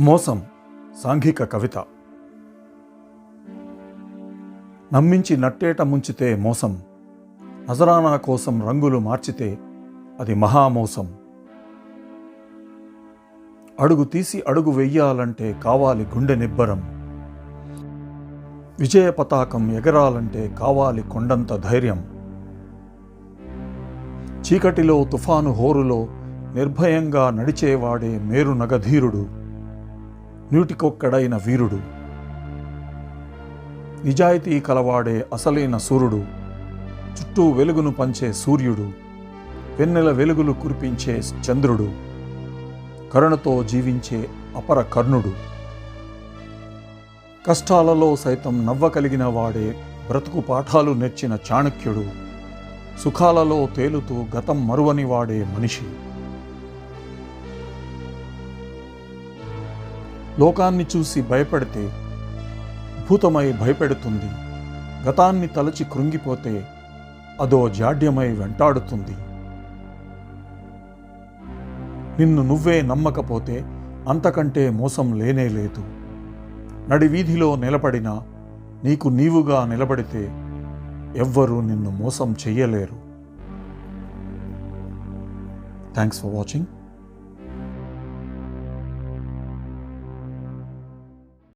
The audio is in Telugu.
మోసం సాంఘిక కవిత. నమ్మించి నట్టేట ముంచితే మోసం నజరానా కోసం రంగులు మార్చితే అది మహామోసం. అడుగు తీసి అడుగు వెయ్యాలంటే కావాలి గుండె నిబ్బరం. విజయ పతాకం ఎగరాలంటే కావాలి కొండంత ధైర్యం. చీకటిలో తుఫాను హోరులో నిర్భయంగా నడిచేవాడే మేరు నగధీరుడు నూటికొక్కడైన వీరుడు. నిజాయితీ కలవాడే అసలైన సూర్యుడు చుట్టూ వెలుగును పంచే సూర్యుడు వెన్నెల వెలుగులు కురిపించే చంద్రుడు కరుణతో జీవించే అపర కర్ణుడు. కష్టాలలో సైతం నవ్వకలిగిన వాడే బ్రతుకు పాఠాలు నేర్చిన చాణక్యుడు సుఖాలలో తేలుతూ గతం మరువని వాడే మనిషి. లోకాన్ని చూసి భయపడితే భూతమై భయపెడుతుంది. గతాన్ని తలచి కృంగిపోతే అదో జాడ్యమై వెంటాడుతుంది. నిన్ను నువ్వే నమ్మకపోతే అంతకంటే మోసం లేనే లేదు. నడి వీధిలో నిలబడినా నీకు నీవుగా నిలబడితే ఎవ్వరూ నిన్ను మోసం చెయ్యలేరు. Thanks for watching